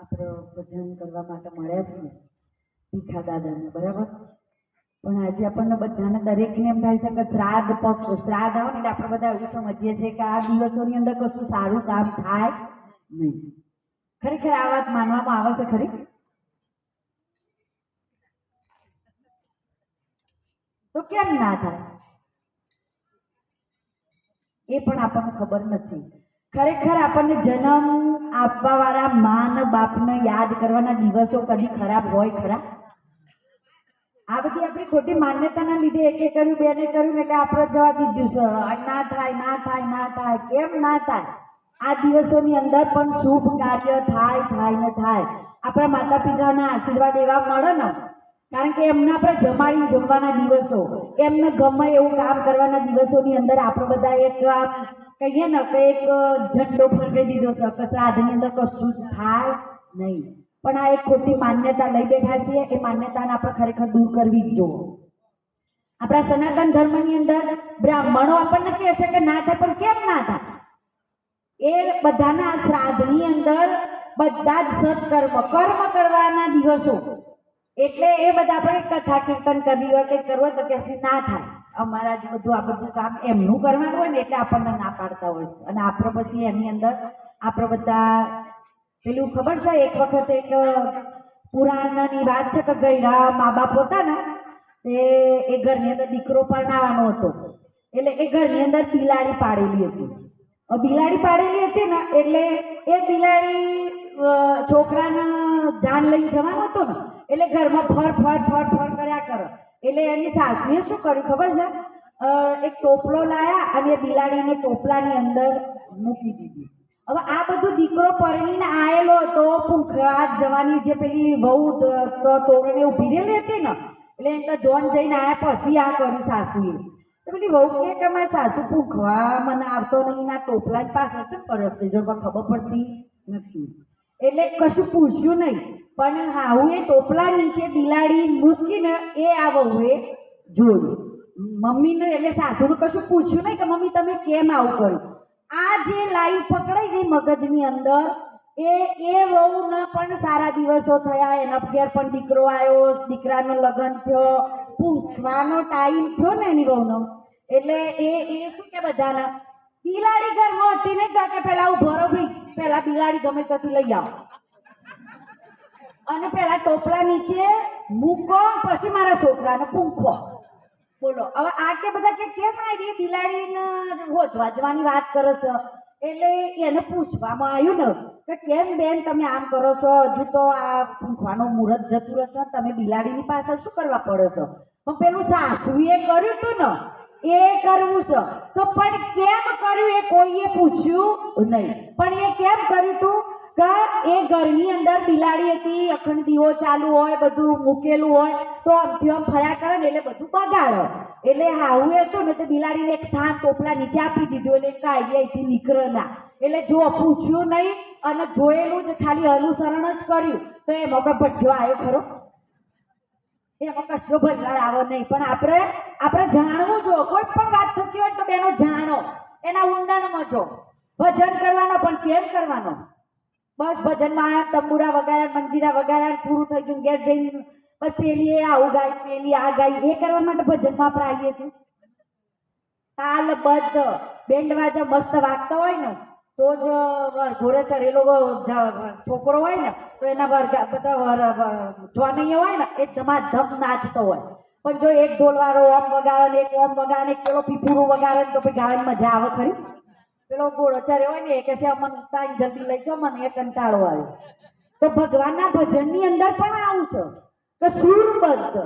આપણે ભજન કરવા માટે મળ્યા છીએ ભીખા દાદાને, બરાબર? પણ આજે આપણને બધાને દરેકને એમ થાય છે કે શ્રાદ્ધ પક્ષ, શ્રાદ્ધ આવે ને એટલે આપણે બધા એવું સમજીએ છીએ કે આ દિવસોની અંદર કશું સારું કામ થાય નહીં. ખરેખર આ વાત માનવામાં આવે છે ખરી? તો કેમ ના થાય? એ પણ આપણને ખબર નથી. ખરેખર આપણને જન્મ આપવા વાળા માન બાપને યાદ કરવાના દિવસો કદી ખરાબ હોય ખરા? આ બધી આપણી ખોટી માન્યતાના લીધે એકે કર્યું, બેને કર્યું એટલે આપણે જવા દીધું છે. ના થાય ના થાય ના થાય, કેમ ના થાય? આ દિવસોની અંદર પણ શુભ કાર્ય થાય થાય ને થાય. આપણા માતા પિતાના આશીર્વાદ એવા મળે ને કારણ કે એમને આપણે જમાડી જમવાના દિવસો, એમને ગમે એવું કામ કરવાના દિવસોની અંદર આપણે બધા એક કહીએ ને કે એક ઝંડો ફરકાઈ દીધો છે કે શ્રાદ્ધની અંદર કશું જ થાય નહીં. પણ આ એક ખોટી માન્યતા લઈ બેઠા છીએ, એ માન્યતાને આપણે ખરેખર દૂર કરવી જ જોઈએ આપણા સનાતન ધર્મની અંદર બ્રાહ્મણો આપણને કહેશે કે ના થાય, પણ કેમ ના થાય? એ બધાના શ્રાદ્ધની અંદર બધા જ સત્કર્મ, કર્મ કરવાના દિવસો એટલે એ બધા આપણે કથા કીર્તન કરવી હોય કે કરવું હોય તો સી ના થાય. અમારા જ બધું, આ બધું કામ એમનું કરવાનું હોય ને એટલે આપણને ના પાડતા હોય અને આપણે પછી એની અંદર આપણે બધા, પેલું ખબર છે, એક વખત એક પુરાણની વાત છે કે ગયડા મા બાપ હતા ને તે એ ઘરની અંદર દીકરો પરણાવવાનો હતો. એટલે એ ઘરની અંદર બિલાડી પાડેલી હતી. બિલાડી પાડેલી હતી ને, એટલે એ જાન લઈને જવાનો હતો ને, એટલે ઘરમાં ફર ફર ફર ફર કર્યા કરો. એટલે એની સાસુએ શું કર્યું ખબર છે? એક ટોપલો લાયા અને બિલાડીને ટોપલાની અંદર મૂકી દીધી. હવે આ બધું દીકરો પરણીને આવેલો હતો, ભૂખરા જવાની જે પેલી બહુ તોરણે ઊભી રહેલી હતી ને, એટલે એમ જોન જઈને આયા પછી આ કર્યું સાસુએ. તો પેલી વહુ કહે કે, મારી સાસુ ભૂખવા મને આવતો નહીં, ના ટોપલા પાસે શું પરસતી જો ખબર પડતી નથી. એટલે કશું પૂછ્યું નહીં. પણ હાઉએ ટોપલા નીચે બિલાડી મૂકીને એ આ વહુએ જોયું મમ્મીને એટલે સાસુને કશું પૂછ્યું નહીં કે મમ્મી તમે કેમ આવું કર્યું? આ જે લાઈવ પકડાઈ ગઈ મગજની અંદર, એ એ વહુના પણ સારા દિવસો થયા. એના ઘેર પણ દીકરો આવ્યો, દીકરાનો લગ્ન થયો પૂછવાનો ટાઈમ થયો ને એની વહુનો. એટલે એ એ શું કે બધાના? બિલાડી ઘરમાં હતી ને કે પેલા ઊભો રહો પેલા બિલાડી ગમે ત્યાંથી લઈ આવો. અને પેલા ટોપલા નીચે મૂકો, પછી મારા છોકરાને પૂંખો. બોલો, હવે આ કે બધા કે કેમ આવી બિલાડીને હોજવા જવાની વાત કરો છો? એટલે એને પૂછવામાં આવ્યું ને, કે કેમ બેન તમે આમ કરો છો? હજુ તો આ પૂંખવાનું મુહૂર્ત જતું રહેશે, તમે બિલાડીની પાસે શું કરવા પડો છો? પણ પેલું સાસુએ કર્યું હતું ને એ કરવું છે. તો પણ કેમ કર્યું એ કોઈએ પૂછ્યું નહીં. પણ એ કેમ કર્યું તું? કે એ ઘરની અંદર બિલાડી હતી અખંડ દીવો ચાલુ હોય, બધું મૂકેલું હોય, તો આમથી ફર્યા કરે ને એટલે બધું બગાડો. એટલે હાવું હતું ને તો બિલાડીને એક સ્થાન ટોપલા નીચે આપી દીધું એટલે કાંઈ અહીંથી નીકળે એટલે જો પૂછ્યું નહીં અને જોયેલું જ, ખાલી અનુસરણ જ કર્યું, તો એમાં કોઈ ભઠ્ઠો આવ્યો ખરો. એમાં કશો બદલાવ આવો નહીં. પણ આપણે આપણે જાણવું જો, કોઈ પણ વાત થતી હોય તો બેનો જાણો. એના ઊંડાણમાં જો. ભજન કરવાનો પણ કેમ કરવાનો? બસ ભજનમાં આ તંબુરા વગાડ્યા, મંજીરા વગાડ્યા, પૂરું થઈ ગયું, ઘેર જઈને બસ પેલી એ આવું ગાય, પેલી આ ગાય. એ કરવા માટે ભજનમાં આપણે આવીએ છીએ. તાલબદ્ધ. બેન્ડ વાજા મસ્ત વાગતા હોય ને. તો જ ઘોડે એ લોકો છોકરો હોય ને, તો એના વર્ગા બધા જોવાની હોય ને, એ ધમાધમ નાચતો હોય. પણ જો એક ઢોલવાળો ઓમ વગાડે ને, એક ઓમ વગાડે ને પેલો પીપુરું વગાડે તો પછી ગાવાની મજા આવે ખરી. પેલો ઘોડો ચડ્યો હોય ને, એ કહે છે અમને તાઈ જલ્દી લઈ જાઓ, મને એ કંટાળો આવે. તો ભગવાનના ભજનની અંદર પણ આવું છે કે સુરબદ્ધ.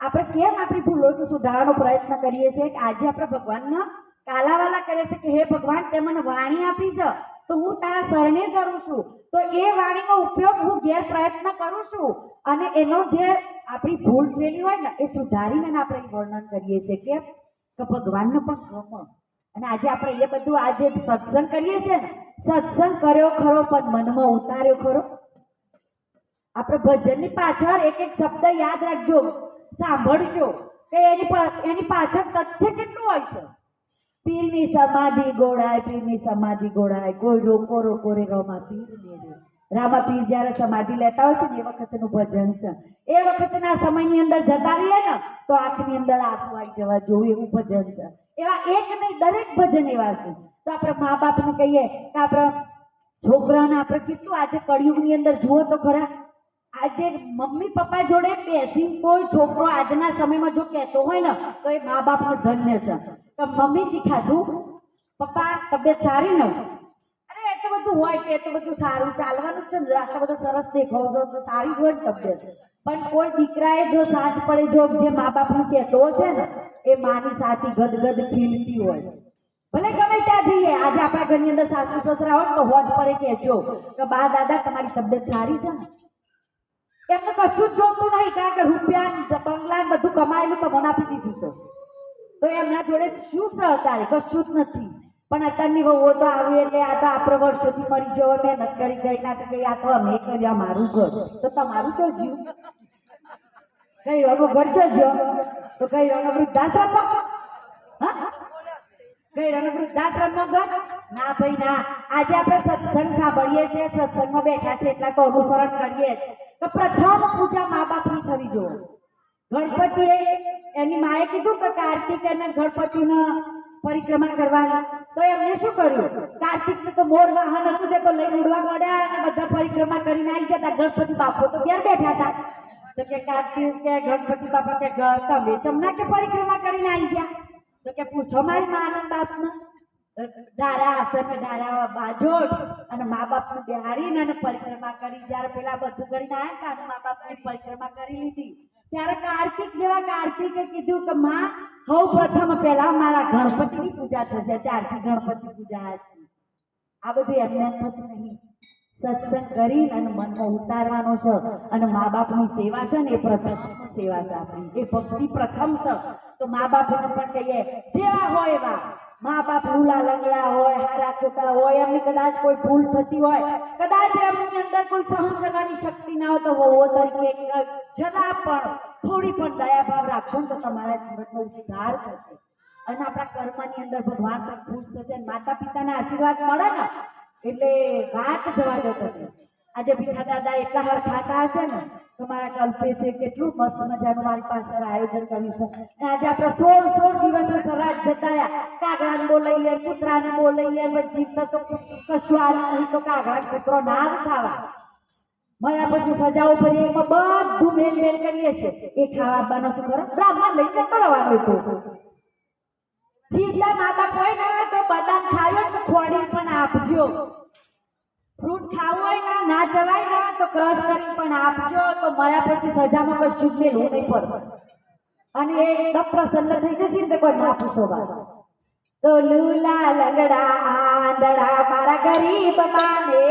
આપણે કેમ આપણી ભૂલો સુધારવાનો પ્રયત્ન કરીએ છીએ કે આજે આપણે ભગવાનના કાલાવાલા કરે છે કે, હે ભગવાન, તે મને વાણી આપી છે, તો હું તારા શરણે કરું છું. તો એ વાણીનો ઉપયોગ હું ગેર પ્રયત્ન કરું છું. અને એનો જે આપણી ભૂલ થયેલી હોય ને, એ સુધારીને આપણે વર્ણન કરીએ છીએ કે કે ભગવાનને પણ ગમે અને આજે આપણે એ બધું આજે સત્સંગ કરીએ છીએ ને, સત્સંગ કર્યો ખરો, પણ મનમાં ઉતાર્યો ખરો. આપણે ભજનની પાછળ એક એક શબ્દ યાદ રાખજો, સાંભળજો, કે એની એની પાછળ તથ્ય કેટલું હોય છે? પીરની સમાધિ ગોળાય, પીરની સમાધિ ગોળાય. કોઈ રોકો રોકો રે રોમા, પીર ને રામા, પીર જ્યારે સમાધિ લેતા હોય છે ને, એ વખતનું ભજન છે. એ વખતના સમયની અંદર જતા રહીએ ને, તો આંખની અંદર આંસુ આવી જવા જોવું એવું ભજન છે. એવા એક નહીં, દરેક ભજન એવા છે. તો આપણે મા બાપને કહીએ કે આપણા છોકરાને આપણે કેટલું આજે કળિયુગની અંદર જુઓ તો ખરા, આજે મમ્મી પપ્પા જોડે બેસી કોઈ છોકરો આજના સમયમાં જો કહેતો હોય ને, તો એ મા બાપનો ધન્ય છે. કે મમ્મીથી ખાધું? પપ્પા, તબિયત સારી ન? અરે, એ તો બધું હોય કે, એ તો બધું સારું ચાલવાનું જ છે આટલો બધો સરસ દેખાવ છો, તો સારી જ હોય તબિયત. પણ કોઈ દીકરાએ જો સાંજ પડે, જો જે મા બાપનું કહેતો હશે ને, એ માની સાથી ગદગદ ખીલતી હોય. ભલે ગમે ત્યાં જઈએ. આજે આપણા ઘરની અંદર સાસુ સસરા હોય તો હોજ પર કહેજો કે, બા, દાદા, તમારી તબિયત સારી છે ને? એમને કશું જ જોતું નહીં, કારણ કે રૂપિયા બંગલા બધું કમાયેલું તો મને આપી દીધું છે. તો એમના જોડે શું અત્યારે કશું જ નથી. પણ અત્યારની વહુઓ તો આવી એટલે આ તો આપણે વર્ષોથી મરી જવો મહેનત કરી ગઈ ના કઈ આ તો અમે કર્યા મારું ઘર. તો તમારું તો જીવ કઈ વાગો ઘર છે જો તો કઈ વાગો વૃદ્ધાશ્રમ હા? કઈ રંગ વૃદ્ધાશ્રમમાં ઘર? ના ભાઈ, ના. આજે આપણે સત્સંગ સાંભળીએ છીએ. સત્સંગમાં બેઠા છે એટલા તો અનુસરણ કરીએ તો પ્રથમ પૂજા મા બાપની થવી જોઈએ. ગણપતિએ એની માએ કીધું કે કાર્તિક અને ગણપતિનો પરિક્રમા કરવાની. તો એમને શું કર્યું? કાર્તિક તો મોર વાહન હતું તે તો લઈ ઉડવા મળ્યા અને બધા પરિક્રમા કરીને આવી જતા. ગણપતિ બાપો તો ક્યાં બેઠા હતા. તો કે કાર્તિક કે ગણપતિ બાપા કે તમે ચમના કે પરિક્રમા કરીને આવી ગયા તો કે, પૂછો મારી મા આનંદ બાપને. ડારા આસન ડારા બાજોટ અને મા બાપને બિહારીને અને પરિક્રમા કરી. જ્યારે પેલા બધું કરીને આવ્યા હતા અને મા બાપની પરિક્રમા કરી લીધી. ત્યારે કાર્તિક જેવા કાર્તિકે કીધું કે માં, સૌ પ્રથમ પહેલા મારા ગણપતિની પૂજા થશે, ત્યારથી ગણપતિ પૂજા છે. આ બધું એમને એમ થતું નહીં. સત્સંગ કરીને અને મનમાં ઉતારવાનો છે અને મા બાપની સેવા છે ને એ પ્રથમ સેવા છે આપણી. એ ભક્તિ પ્રથમ છે. તો મા બાપને પણ કહીએ જેવા હોય એવા. મા બાપ ભૂલા લંગડા હોય, હારા છોકરા હોય, એમની કદાચ કોઈ ભૂલ થતી હોય, કદાચ એમની અંદર કોઈ સહન કરવાની શક્તિ ના હોય તો વહુઓ તરીકે જરા પણ થોડી પણ દયાભાવ રાખશો ને તો તમારા જીવનનો સુધાર થશે. અને આપણા કર્મની અંદર ભગવાન પણ ખુશ થશે માતા પિતાના આશીર્વાદ મળે ને, એટલે વાત જવા દો તમે. આજે ભીખા દાદા એટલા હર ખાતા હશે ને તો મારા કલ્પેશે કેટલું મસ્ત મજાનું મારી પાસે આયોજન કર્યું છે. આજે આપણે સોળ સોળ દિવસ સરાજ જતા રહ્યા. કાગડાને બોલાવીએ કૂતરાને બોલાઈએ જીવ તો કશું આવે નહીં, તો કાગડા કૂતરો ના ખાવા. મળ્યા પછી સજાઓ કરીએ એમાં બધું મેલ મેલ કરીએ છીએ. એ ખાવા આપવાનો શું કરો બ્રાહ્મણ લઈને કરવાનું હતું જીવતા મા બાપ હોય તો બદામ ખાયો તો ખોડી પણ આપજો. ફ્રૂટ ખાવું હોય ને, ના ચવાય ને તો ક્રશ કરી પણ આપજો, તો મારા પછી સજામાં કશું જ હું નહીં પડે. અને એ એકદમ પ્રસન્ન થઈ જશે ને કોઈ ના પૂછો વાત. તો લુલા લગડા, આંધળા, મારા ગરીબ માને